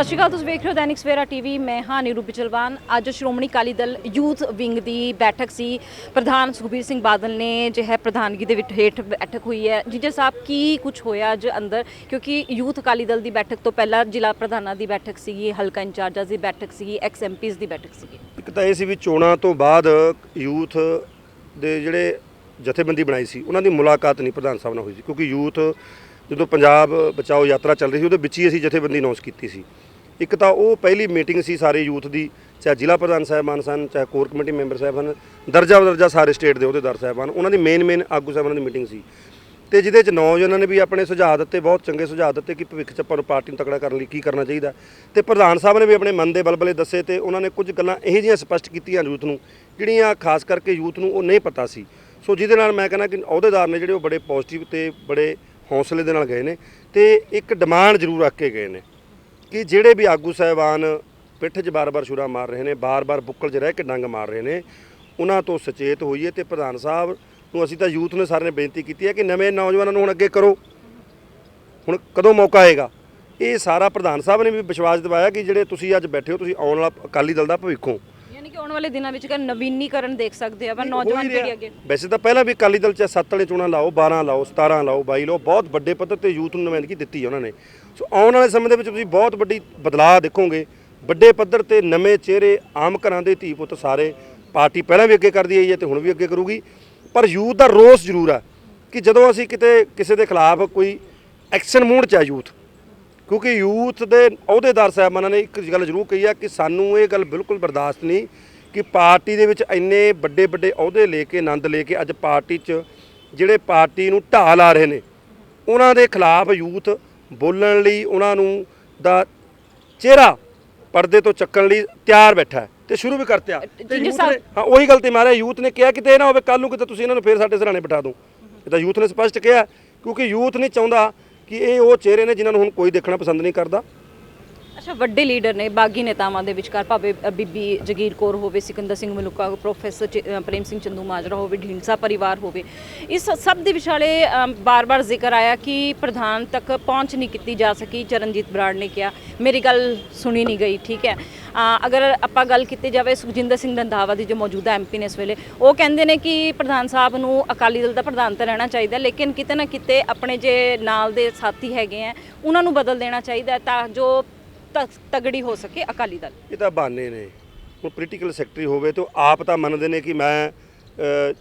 ਸਤਿ ਸ਼੍ਰੀ ਅਕਾਲ, ਤੁਸੀਂ ਵੇਖ ਰਹੇ ਹੋ ਦੈਨਿਕ ਸਵੇਰਾ ਟੀਵੀ, ਮੈਂ ਹਾਂ ਨੀਰੂ ਬਿਚਲਵਾਨ। ਅੱਜ ਸ਼੍ਰੋਮਣੀ ਅਕਾਲੀ ਦਲ ਯੂਥ ਵਿੰਗ ਦੀ ਬੈਠਕ ਸੀ। ਪ੍ਰਧਾਨ ਸੁਖਬੀਰ ਸਿੰਘ ਬਾਦਲ ਨੇ ਜੋ ਹੈ ਪ੍ਰਧਾਨਗੀ ਦੇ ਵਿੱਚ ਹੇਠ ਬੈਠਕ ਹੋਈ ਹੈ। ਜੀਜੇ ਸਾਹਿਬ, ਕੀ ਕੁਝ ਹੋਇਆ ਅੱਜ ਅੰਦਰ? ਕਿਉਂਕਿ ਯੂਥ ਅਕਾਲੀ ਦਲ ਦੀ ਬੈਠਕ ਤੋਂ ਪਹਿਲਾਂ ਜ਼ਿਲ੍ਹਾ ਪ੍ਰਧਾਨਾਂ ਦੀ ਬੈਠਕ ਸੀਗੀ, ਹਲਕਾ ਇੰਚਾਰਜਾਂ ਦੀ ਬੈਠਕ ਸੀਗੀ ਐਕਸ ਐਮਪੀਜ਼ ਦੀ ਬੈਠਕ ਸੀਗੀ। ਇੱਕ ਤਾਂ ਇਹ ਸੀ ਵੀ ਚੋਣਾਂ ਤੋਂ ਬਾਅਦ ਯੂਥ ਦੇ ਜਿਹੜੇ ਜਥੇਬੰਦੀ ਬਣਾਈ ਸੀ, ਉਹਨਾਂ ਦੀ ਮੁਲਾਕਾਤ ਨਹੀਂ ਪ੍ਰਧਾਨ ਸਾਹਿਬ ਨਾਲ ਹੋਈ ਸੀ। ਕਿਉਂਕਿ ਯੂਥ ਜਦੋਂ ਪੰਜਾਬ ਬਚਾਓ ਯਾਤਰਾ ਚੱਲ ਰਹੀ ਸੀ, ਉਹਦੇ ਵਿੱਚ ਹੀ ਅਸੀਂ ਜਥੇਬੰਦੀ ਅਨਾਉਂਸ ਕੀਤੀ ਸੀ। ਇੱਕ ਤਾਂ ਉਹ ਪਹਿਲੀ ਮੀਟਿੰਗ ਸੀ ਸਾਰੇ ਯੂਥ ਦੀ, ਚਾਹੇ ਜ਼ਿਲ੍ਹਾ ਪ੍ਰਧਾਨ ਸਾਹਿਬਾਨ ਸਨ, ਚਾਹੇ ਕੋਰ ਕਮੇਟੀ ਮੈਂਬਰ ਸਾਹਿਬਾਨ ਦਰਜਾ ਬਦਰਜਾ ਸਾਰੇ ਸਟੇਟ ਦੇ ਅਹੁਦੇਦਾਰ ਸਾਹਿਬਾਨ ਉਹਨਾਂ ਦੀ ਮੇਨ ਮੇਨ ਆਗੂ ਸਾਹਿਬਾਨਾਂ ਦੀ ਮੀਟਿੰਗ ਸੀ। ਤੇ ਜਿਹਦੇ ਚ ਨੌਜਵਾਨਾਂ ਨੇ ਵੀ ਆਪਣੇ ਸੁਝਾਅ ਦਿੱਤੇ, ਬਹੁਤ ਚੰਗੇ ਸੁਝਾਅ ਦਿੱਤੇ ਕਿ ਭਵਿੱਖ ਚ ਆਪਾਂ ਨੂੰ ਪਾਰਟੀ ਨੂੰ ਤਕੜਾ ਕਰਨ ਲਈ ਕੀ ਕਰਨਾ ਚਾਹੀਦਾ। ਤੇ ਪ੍ਰਧਾਨ ਸਾਹਿਬ ਨੇ ਵੀ ਆਪਣੇ ਮਨ ਦੇ ਬਲਬਲੇ ਦੱਸੇ ਤੇ ਉਹਨਾਂ ਨੇ ਕੁਝ ਗੱਲਾਂ ਇਹੋ ਜਿਹੀਆਂ ਸਪਸ਼ਟ ਕੀਤੀਆਂ ਯੂਥ ਨੂੰ, ਜਿਹੜੀਆਂ ਖਾਸ ਕਰਕੇ ਯੂਥ ਨੂੰ ਉਹ ਨਹੀਂ ਪਤਾ ਸੀ। ਸੋ ਜਿਹਦੇ ਨਾਲ ਮੈਂ ਕਹਿੰਦਾ ਕਿ ਅਹੁਦੇਦਾਰ ਨੇ ਜਿਹੜੇ ਉਹ ਬੜੇ ਪੋਜ਼ਿਟਿਵ ਤੇ ਬੜੇ ਹੌਸਲੇ ਦੇ ਨਾਲ ਗਏ ਨੇ ਤੇ ਇੱਕ ਡਿਮਾਂਡ ਜ਼ਰੂਰ ਰੱਖ ਕੇ ਗਏ ਨੇ। ਕਿ ਜਿਹੜੇ ਵੀ ਆਗੂ ਸਾਹਿਬਾਨ ਪਿੱਠ 'ਚ ਬਾਰ-ਬਾਰ ਛੁਰਾ ਮਾਰ ਰਹੇ ਨੇ, ਬਾਰ-ਬਾਰ ਬੁੱਕਲ 'ਚ ਰਹਿ ਕੇ ਡੰਗ ਮਾਰ ਰਹੇ ਨੇ, ਉਹਨਾਂ ਤੋਂ ਸੁਚੇਤ ਹੋਈਏ ਤੇ ਪ੍ਰਧਾਨ ਸਾਹਿਬ ਨੂੰ ਅਸੀਂ ਤਾਂ ਯੂਥ ਨੇ ਸਾਰੇ ਨੇ ਬੇਨਤੀ ਕੀਤੀ ਹੈ ਕਿ ਨਵੇਂ ਨੌਜਵਾਨਾਂ ਨੂੰ ਹੁਣ ਅੱਗੇ ਕਰੋ। ਹੁਣ ਕਦੋਂ ਮੌਕਾ ਆਏਗਾ? ਇਹ ਸਾਰਾ ਪ੍ਰਧਾਨ ਸਾਹਿਬ ਨੇ ਵੀ ਵਿਸ਼ਵਾਸ ਦਿਵਾਇਆ ਕਿ ਜਿਹੜੇ ਤੁਸੀਂ ਅੱਜ ਬੈਠੇ ਹੋ, ਤੁਸੀਂ ਆਉਣ ਵਾਲਾ ਅਕਾਲੀ ਦਲ ਦਾ ਭਵਿੱਖ ਹੋ। ਆਉਣ ਵਾਲੇ ਦਿਨਾਂ ਵਿੱਚ ਕਿ ਨਵੀਨੀਕਰਨ ਦੇਖ ਸਕਦੇ ਆ ਪਰ ਹੋ ਹੀ ਨੌਜਵਾਨ। ਪੀੜ੍ਹੀ ਅੱਗੇ। ਵੈਸੇ ਤਾਂ ਪਹਿਲਾਂ ਵੀ ਅਕਾਲੀ ਦਲ ਚ ਸੱਤ ਵਾਲੇ ਚੋਣਾਂ ਲਾਓ 12 ਲਾਓ 17 ਲਾਓ 22 ਲਾਓ ਬਹੁਤ ਵੱਡੇ ਪੱਧਰ ਤੇ ਯੂਥ ਨੂੰ ਨੁਮਾਇੰਦਗੀ ਦਿੱਤੀ ਹੈ ਉਹਨਾਂ ਨੇ। ਸੋ ਆਉਣ ਵਾਲੇ ਸਮੇਂ ਦੇ ਵਿੱਚ ਤੁਸੀਂ ਬਹੁਤ ਵੱਡੀ ਬਦਲਾਅ ਦੇਖੋਗੇ। ਵੱਡੇ ਪੱਧਰ ਤੇ ਨਵੇਂ ਚਿਹਰੇ ਆਮ ਘਰਾਂ ਦੇ ਧੀ ਪੁੱਤ ਸਾਰੇ ਪਾਰਟੀ ਪਹਿਲਾਂ ਵੀ ਅੱਗੇ ਕਰਦੀ ਆਈ ਹੈ ਤੇ ਹੁਣ ਵੀ ਅੱਗੇ ਕਰੂਗੀ। ਪਰ ਯੂਥ ਦਾ ਰੋਸ ਜ਼ਰੂਰ ਹੈ ਕਿ ਜਦੋਂ ਅਸੀਂ ਕਿਤੇ ਕਿਸੇ ਦੇ ਖਿਲਾਫ ਕੋਈ ਐਕਸ਼ਨ ਮੂਡ ਚ ਆ ਯੂਥ ਕਿਉਂਕਿ ਯੂਥ ਦੇ ਅਹੁਦੇਦਾਰ ਸਾਹਿਬਾਨਾਂ ਨੇ ਇੱਕ ਗੱਲ ਜ਼ਰੂਰ ਕਹੀ ਆ ਕਿ ਸਾਨੂੰ ਇਹ ਗੱਲ ਬਿਲਕੁਲ ਬਰਦਾਸ਼ਤ ਨਹੀਂ ਕਿ ਪਾਰਟੀ ਦੇ ਵਿੱਚ ਇੰਨੇ ਵੱਡੇ ਵੱਡੇ ਅਹੁਦੇ ਲੈ ਕੇ ਆਨੰਦ ਲੈ ਕੇ ਅੱਜ ਪਾਰਟੀ 'ਚ ਜਿਹੜੇ ਪਾਰਟੀ ਨੂੰ ਢਾਹ ਲਾ ਰਹੇ ਨੇ ਉਹਨਾਂ ਦੇ ਖਿਲਾਫ ਯੂਥ ਬੋਲਣ ਲਈ ਉਹਨਾਂ ਨੂੰ ਦਾ ਚਿਹਰਾ ਪਰਦੇ ਤੋਂ ਚੱਕਣ ਲਈ ਤਿਆਰ ਬੈਠਾ ਤੇ ਸ਼ੁਰੂ ਵੀ ਕਰਤਿਆ ਤੇ ਯੂਥ ਨੇ ਹਾਂ ਉਹੀ ਗੱਲ ਤੇ ਮਾਰਿਆ। ਯੂਥ ਨੇ ਕਿਹਾ ਕਿਤੇ ਇਹ ਨਾ ਹੋਵੇ ਕੱਲ ਨੂੰ ਕਿਤੇ ਤੁਸੀਂ ਇਹਨਾਂ ਨੂੰ ਫੇਰ ਸਾਡੇ ਸਰਾਣੇ ਬਿਠਾ ਦਿਓ। ਇਹ ਤਾਂ ਯੂਥ ਨੇ ਸਪਸ਼ਟ ਕਿਹਾ ਕਿਉਂਕਿ ਯੂਥ ਨਹੀਂ ਚਾਹੁੰਦਾ ਕਿ ਇਹ ਉਹ ਚਿਹਰੇ ਨੇ ਜਿਨ੍ਹਾਂ ਨੂੰ ਹੁਣ ਕੋਈ ਦੇਖਣਾ ਪਸੰਦ ਨਹੀਂ ਕਰਦਾ। ਅੱਛਾ, ਵੱਡੇ ਲੀਡਰ ਨੇ, ਬਾਗੀ ਨੇਤਾਵਾਂ ਦੇ ਵਿਚਕਾਰ, ਭਾਵੇਂ ਬੀਬੀ ਜਗੀਰ ਕੌਰ ਹੋਵੇ, ਸਿਕੰਦਰ ਸਿੰਘ ਮਲੂਕਾ, ਪ੍ਰੋਫੈਸਰ ਚ- ਪ੍ਰੇਮ ਸਿੰਘ ਚੰਦੂ ਮਾਜਰਾ ਹੋਵੇ, ਢੀਂਡਸਾ ਪਰਿਵਾਰ ਹੋਵੇ, ਇਸ ਸਭ ਦੇ ਵਿਚਾਲੇ ਬਾਰ-ਬਾਰ ਜ਼ਿਕਰ ਆਇਆ ਕਿ ਪ੍ਰਧਾਨ ਤੱਕ ਪਹੁੰਚ ਨਹੀਂ ਕੀਤੀ ਜਾ ਸਕੀ। ਚਰਨਜੀਤ ਬਰਾੜ ਨੇ ਕਿਹਾ, ਮੇਰੀ ਗੱਲ ਸੁਣੀ ਨਹੀਂ ਗਈ ਠੀਕ ਹੈ। ਅਗਰ ਆਪਾਂ ਗੱਲ ਕੀਤੀ ਜਾਵੇ, ਸੁਖਜਿੰਦਰ ਸਿੰਘ ਰੰਧਾਵਾ ਦੀ ਜੋ ਮੌਜੂਦਾ ਐਮਪੀ ਨੇ ਇਸ ਵੇਲੇ, ਉਹ ਕਹਿੰਦੇ ਨੇ ਕਿ ਪ੍ਰਧਾਨ ਸਾਹਿਬ ਨੂੰ ਅਕਾਲੀ ਦਲ ਦਾ ਪ੍ਰਧਾਨ ਤਾਂ ਰਹਿਣਾ ਚਾਹੀਦਾ ਲੇਕਿਨ ਕਿਤੇ ਨਾ ਕਿਤੇ ਆਪਣੇ ਜੇ ਨਾਲ ਦੇ ਸਾਥੀ ਹੈਗੇ ਆ ਉਹਨਾਂ ਨੂੰ ਬਦਲ ਦੇਣਾ ਚਾਹੀਦਾ ਤਾਂ ਜੋ ਤਗੜੀ ਹੋ ਸਕੇ ਅਕਾਲੀ ਦਲ। ਇਹ ਤਾਂ ਬਹਾਨੇ ਨੇ। ਹੁਣ ਪੋਲੀਟੀਕਲ ਸੈਕਟਰੀ ਹੋਵੇ ਤੇ ਉਹ ਆਪ ਤਾਂ ਮੰਨਦੇ ਨੇ ਕਿ ਮੈਂ ਅ,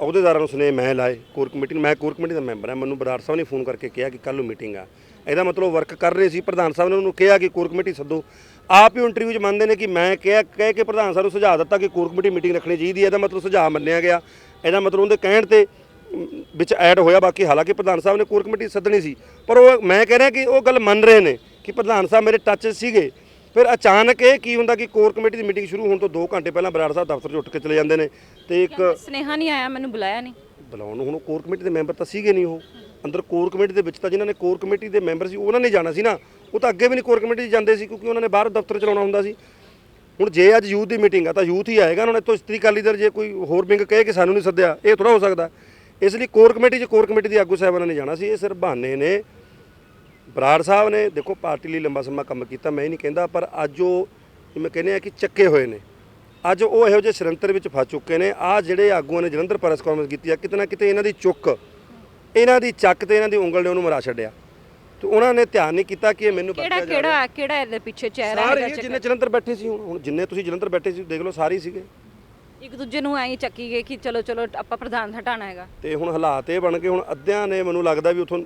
ਅਹੁਦੇਦਾਰਾਂ ਨੂੰ ਸੁਨੇਹੇ ਮੈਂ ਲਾਏ ਕੋਰ ਕਮੇਟੀ ਨੂੰ। ਮੈਂ ਕੋਰ ਕਮੇਟੀ ਦਾ ਮੈਂਬਰ ਹਾਂ। ਮੈਨੂੰ ਬਰਾੜ ਸਾਹਿਬ ਨੇ ਫੋਨ ਕਰਕੇ ਕਿਹਾ ਕਿ ਕੱਲ੍ਹ ਨੂੰ ਮੀਟਿੰਗ ਆ। ਇਹਦਾ ਮਤਲਬ ਵਰਕ ਕਰ ਰਹੇ ਸੀ। ਪ੍ਰਧਾਨ ਸਾਹਿਬ ਨੇ ਉਹਨੂੰ ਕਿਹਾ ਕਿ ਕੋਰ ਕਮੇਟੀ ਸੱਦੋ। ਆਪ ਹੀ ਇੰਟਰਵਿਊ 'ਚ ਮੰਨਦੇ ਨੇ ਕਿ ਮੈਂ ਕਿਹਾ ਕਹਿ ਕੇ ਪ੍ਰਧਾਨ ਸਾਹਿਬ ਨੂੰ ਸੁਝਾਅ ਦਿੱਤਾ ਕਿ ਕੋਰ ਕਮੇਟੀ ਮੀਟਿੰਗ ਰੱਖਣੀ ਚਾਹੀਦੀ ਹੈ। ਇਹਦਾ ਮਤਲਬ ਸੁਝਾਅ ਮੰਨਿਆ ਗਿਆ। ਇਹਦਾ ਮਤਲਬ ਉਹਦੇ ਕਹਿਣ ਤੇ ਅਮ, ਵਿੱਚ ਐਡ ਹੋਇਆ। ਬਾਕੀ ਹਾਲਾਂਕਿ ਪ੍ਰਧਾਨ ਸਾਹਿਬ ਨੇ ਕੋਰ ਕਮੇਟੀ ਸੱਦਣੀ ਸੀ। ਪਰ ਉਹ ਮੈਂ ਕਹਿ ਰਿਹਾ ਕਿ ਉਹ ਗੱਲ ਮੰਨ ਰਹੇ ਨੇ। ਕਿ ਪ੍ਰਧਾਨ ਸਾਹਿਬ ਮੇਰੇ ਟੱਚ ਸੀਗੇ। ਫਿਰ ਅਚਾਨਕ ਇਹ ਕੀ ਹੁੰਦਾ ਕਿ ਕੋਰ ਕਮੇਟੀ ਦੀ ਮੀਟਿੰਗ ਸ਼ੁਰੂ ਹੋਣ ਤੋਂ 2 ਘੰਟੇ ਪਹਿਲਾਂ ਬਰਾੜ ਸਾਹਿਬ ਦਫ਼ਤਰ 'ਚ ਉੱਠ ਕੇ ਚਲੇ ਜਾਂਦੇ ਨੇ ਤੇ ਇੱਕ ਸਨੇਹਾ ਨਹੀਂ ਆਇਆ ਮੈਨੂੰ ਬੁਲਾਇਆ ਨਹੀਂ। ਬੁਲਾਉਣ ਨੂੰ ਹੁਣ ਕੋਰ ਕਮੇਟੀ ਦੇ ਮੈਂਬਰ ਤਾਂ ਸੀਗੇ ਨਹੀਂ ਉਹ। ਅੰਦਰ ਕੋਰ ਕਮੇਟੀ ਦੇ ਵਿੱਚ ਤਾਂ ਜਿਨ੍ਹਾਂ ਨੇ ਕੋਰ ਕਮੇਟੀ ਦੇ ਮੈਂਬਰ ਸੀ ਉਹਨਾਂ ਨੇ ਜਾਣਾ ਸੀ ਨਾ। ਉਹ ਤਾਂ ਅੱਗੇ ਵੀ ਨਹੀਂ ਕੋਰ ਕਮੇਟੀ 'ਚ ਜਾਂਦੇ ਸੀ ਕਿਉਂਕਿ ਉਹਨਾਂ ਨੇ ਬਾਹਰ ਦਫ਼ਤਰ ਚਲਾਉਣਾ ਹੁੰਦਾ ਸੀ। ਹੁਣ ਜੇ ਅੱਜ ਯੂਥ ਦੀ ਮੀਟਿੰਗ ਆ ਤਾਂ ਯੂਥ ਹੀ ਆਏਗਾ ਉਹਨਾਂ ਨੇ ਤੋਂ ਇਸਤਰੀ ਅਕਾਲੀ ਦਲ ਜੇ ਕੋਈ ਹੋਰ ਵਿੰਗ ਕਹੇ ਕਿ ਸਾਨੂੰ ਨਹੀਂ ਸੱਦਿਆ ਇਹ ਥੋੜਾ ਹੋ ਸਕਦਾ। ਇਸ ਲਈ ਕੋਰ ਕਮੇਟੀ 'ਚ ਕੋਰ ਕਮੇਟੀ ਦੀ ਆਗੂ ਸਾਹਿਬਾਨਾਂ ਨੇ ਜਾਣਾ ਸੀ ਇਹ ਸਿਰਫ ਬਹਾਨੇ ਨੇ। ਬਰਾੜ ਸਾਹਿਬ ਨੇ ਦੇਖੋ ਪਾਰਟੀ ਲਈ ਲੰਬਾ ਸਮਾਂ ਕੰਮ ਕੀਤਾ ਮੈਂ ਇਹ ਨਹੀਂ ਕਹਿੰਦਾ ਪਰ ਅੱਜ ਉਹ ਜਿਵੇਂ ਕਹਿੰਦੇ ਆ ਕਿ ਚੱਕੇ ਹੋਏ ਨੇ ਅੱਜ ਉਹ ਇਹੋ ਜਿਹੇ ਸ਼ਰੰਤਰ ਵਿੱਚ ਫਸ ਚੁੱਕੇ ਨੇ ਆ ਜਿਹੜੇ ਆਗੂਆਂ ਨੇ ਜਲੰਧਰ ਪ੍ਰੈਸ ਕਾਨਫਰੰਸ ਕੀਤੀ ਆ ਕਿਤੇ ਨਾ ਕਿਤੇ ਇਹਨਾਂ ਦੀ ਚੁੱਕ ਇਹਨਾਂ ਦੀ ਚੱਕ ਤੇ ਇਹਨਾਂ ਦੀ ਉਂਗਲ ਨੇ ਉਹਨੂੰ ਮਰਾ ਛੱਡਿਆ ਤੇ ਉਹਨਾਂ ਨੇ ਧਿਆਨ ਨਹੀਂ ਕੀਤਾ ਕਿ ਇਹ ਮੈਨੂੰ ਕਿਹੜਾ। ਕਿਹੜਾ ਕਿਹੜਾ ਇਹਦੇ ਪਿੱਛੇ ਚਿਹਰਾ ਸਾਰੇ ਹੀ ਜਿੰਨੇ ਚੱਕਰ? ਜਲੰਧਰ ਬੈਠੇ ਸੀ ਹੁਣ ਜਿੰਨੇ ਤੁਸੀਂ ਜਲੰਧਰ ਬੈਠੇ ਸੀ ਦੇਖ ਲਓ ਸਾਰੇ ਸੀਗੇ ਇੱਕ ਦੂਜੇ ਨੂੰ ਐਂ ਚੱਕੀ ਗਏ ਕਿ ਚਲੋ ਚਲੋ ਆਪਾਂ ਪ੍ਰਧਾਨ ਹਟਾਣਾ ਹੈਗਾ ਤੇ ਹੁਣ ਹਾਲਾਤ ਇਹ ਬਣ ਗਏ ਹੁਣ ਅੱਧਿਆਂ ਨੇ ਮੈਨੂੰ ਲੱਗਦਾ ਵੀ ਉਥੋਂ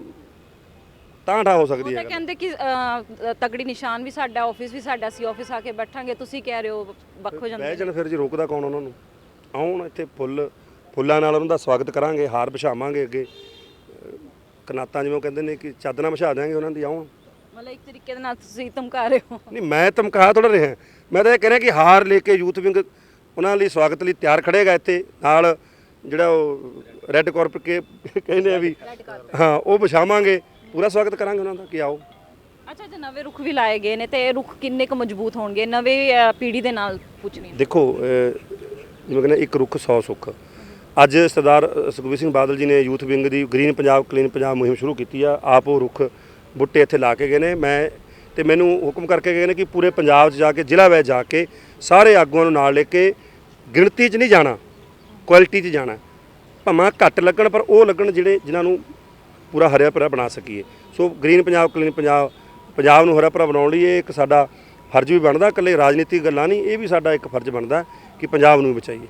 ਟਾਂਠਾ ਹੋ ਸਕਦੀ ਤਾਂ ਹੈ ਕਹਿੰਦੇ ਕਿ ਅ, ਤਗੜੀ ਨਿਸ਼ਾਨ ਵੀ ਸਾਡਾ ਆਫਿਸ ਵੀ ਸਾਡਾ ਸੀ ਆਫਿਸ ਆ ਕੇ ਬੈਠਾਂਗੇ ਤੁਸੀਂ ਕਹਿ ਰਹੇ ਹੋ ਵੱਖ ਹੋ ਬਹਿ ਜਾਂਦੇ ਜਾਣ ਫਿਰ ਜੀ ਰੋਕਦਾ ਕੌਣ ਉਹਨਾਂ ਨੂੰ? ਆਉਣ ਇੱਥੇ ਫੁੱਲ ਫੁੱਲਾਂ ਨਾਲ ਉਹਨਾਂ ਦਾ ਸਵਾਗਤ ਕਰਾਂਗੇ ਹਾਰ ਵਿਛਾਵਾਂਗੇ ਅੱਗੇ। ਅਹ ਕਨਾਤਾਂ ਜਿਵੇਂ ਉਹ ਕਹਿੰਦੇ ਨੇ ਕਿ ਚਾਦਰਾਂ ਵਿਛਾ ਦਿਆਂਗੇ ਉਹਨਾਂ ਦੀ ਆਉਣ। ਮਤਲਬ ਇੱਕ ਤਰੀਕੇ ਦੇ ਨਾਲ ਤੁਸੀਂ ਧਮਕਾ ਰਹੇ ਹੋ। ਨਹੀਂ ਮੈਂ ਧਮਕਾ ਥੋੜਾ ਰਿਹਾ। ਮੈਂ ਤਾਂ ਇਹ ਕਹਿ ਰਿਹਾ ਕਿ ਹਾਰ ਲੈ ਕੇ ਯੂਥ ਵਿੰਗ ਉਹਨਾਂ ਲਈ ਸਵਾਗਤ ਲਈ ਤਿਆਰ ਖੜੇਗਾ ਇੱਥੇ। ਨਾਲ ਜਿਹੜਾ ਉਹ ਰੈੱਡ ਕਾਰਪਟ ਕੇ ਕਹਿੰਦੇ ਆ ਵੀ ਹਾਂ ਉਹ ਵਿਛਾਵਾਂਗੇ। ਪੂਰਾ ਸਵਾਗਤ ਕਰਾਂਗੇ ਉਹਨਾਂ ਦਾ ਕਿ ਆਓ। ਅੱਛਾ ਜੇ ਨਵੇਂ ਰੁੱਖ ਵੀ ਲਾਏ ਗਏ ਨੇ ਤੇ ਇਹ ਰੁੱਖ ਕਿੰਨੇ ਕੁ ਮਜ਼ਬੂਤ ਹੋਣਗੇ? ਨਵੇਂ ਪੀੜ੍ਹੀ ਦੇ ਨਾਲ ਪੁੱਛਣੀ ਦੇਖੋ ਜਿਵੇਂ ਕਹਿੰਦੇ ਇੱਕ ਰੁੱਖ 100 ਸੁੱਖ। ਅੱਜ ਸਰਦਾਰ ਸੁਖਬੀਰ ਸਿੰਘ ਬਾਦਲ ਜੀ ਨੇ ਯੂਥ ਵਿੰਗ ਦੀ ਗ੍ਰੀਨ ਪੰਜਾਬ ਕਲੀਨ ਪੰਜਾਬ ਮੁਹਿੰਮ ਸ਼ੁਰੂ ਕੀਤੀ ਆ। ਆਪ ਉਹ ਰੁੱਖ ਬੁੱਟੇ ਇੱਥੇ ਲਾ ਕੇ ਗਏ ਨੇ। ਮੈਂ ਤੇ ਮੈਨੂੰ ਹੁਕਮ ਕਰਕੇ ਗਏ ਨੇ ਕਿ ਪੂਰੇ ਪੰਜਾਬ 'ਚ ਜਾ ਕੇ ਜ਼ਿਲ੍ਹਾ ਵਿੱਚ ਜਾ ਕੇ ਸਾਰੇ ਆਗੂਆਂ ਨੂੰ ਨਾਲ ਲੈ ਕੇ ਗਿਣਤੀ 'ਚ ਨਹੀਂ ਜਾਣਾ ਕੁਆਲਿਟੀ 'ਚ ਜਾਣਾ। ਭਾਵੇਂ ਘੱਟ ਲੱਗਣ ਪਰ ਉਹ ਲੱਗਣ ਜਿਹੜੇ ਜਿਨ੍ਹਾਂ ਨੂੰ ਪੂਰਾ ਹਰਿਆ ਭਰਿਆ ਬਣਾ ਸਕੀਏ। So green Punjab, clean Punjab Punjab ਨੂੰ ਹਰਿਆ ਭਰਿਆ ਬਣਾਉਣ ਲਈ ਇਹ ਇੱਕ ਸਾਡਾ ਫਰਜ਼ ਵੀ ਬਣਦਾ, ਇਕੱਲੇ ਰਾਜਨੀਤਿਕ ਗੱਲਾਂ ਨਹੀਂ, ਇਹ ਵੀ ਸਾਡਾ ਇੱਕ ਫਰਜ਼ ਬਣਦਾ ਕਿ ਪੰਜਾਬ ਨੂੰ ਬਚਾਈਏ।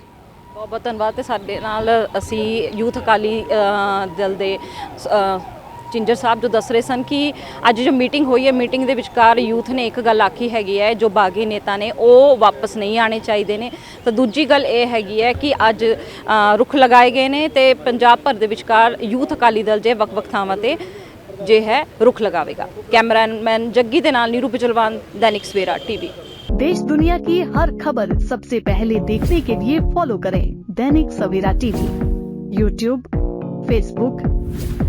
ਬਹੁਤ ਬਹੁਤ ਧੰਨਵਾਦ ਤੇ ਸਾਡੇ ਨਾਲ ਅਸੀਂ ਯੂਥ ਅਕਾਲੀ ਦਲ ਦੇ ਜਿੰਜਰ ਸਾਹਿਬ ਜੋ ਦੱਸ ਰਹੇ ਸਨ ਕਿ ਅੱਜ ਜੋ ਮੀਟਿੰਗ ਹੋਈ ਹੈ ਮੀਟਿੰਗ ਦੇ ਵਿਚਕਾਰ ਯੂਥ ਨੇ ਇੱਕ ਗੱਲ ਆਖੀ ਹੈਗੀ ਹੈ ਜੋ ਬਾਗੀ ਨੇਤਾ ਨੇ ਉਹ ਵਾਪਸ ਨਹੀਂ ਆਣੇ ਚਾਹੀਦੇ ਨੇ ਤਾਂ ਦੂਜੀ ਗੱਲ ਇਹ ਹੈਗੀ ਹੈ ਕਿ ਅੱਜ ਅ, ਰੁੱਖ ਲਗਾਏ ਗਏ ਨੇ ਤੇ ਪੰਜਾਬ ਭਰ ਦੇ ਵਿਚਕਾਰ ਯੂਥ ਅਕਾਲੀ ਦਲ ਜੇ ਵੱਖ-ਵੱਖ ਥਾਵਾਂ ਤੇ ਜੇ ਹੈ ਰੁੱਖ ਲਗਾਵੇਗਾ ਕੈਮਰਾਮੈਨ ਜੱਗੀ ਦੇ ਨਾਲ ਨੀਰੂ ਬਿਜਲਵਾਨ ਦੈਨਿਕ ਸਵੇਰਾ ਟੀਵੀ देश दुनिया की हर खबर सबसे पहले देखने के लिए फॉलो करें Dainik Savera TV YouTube Facebook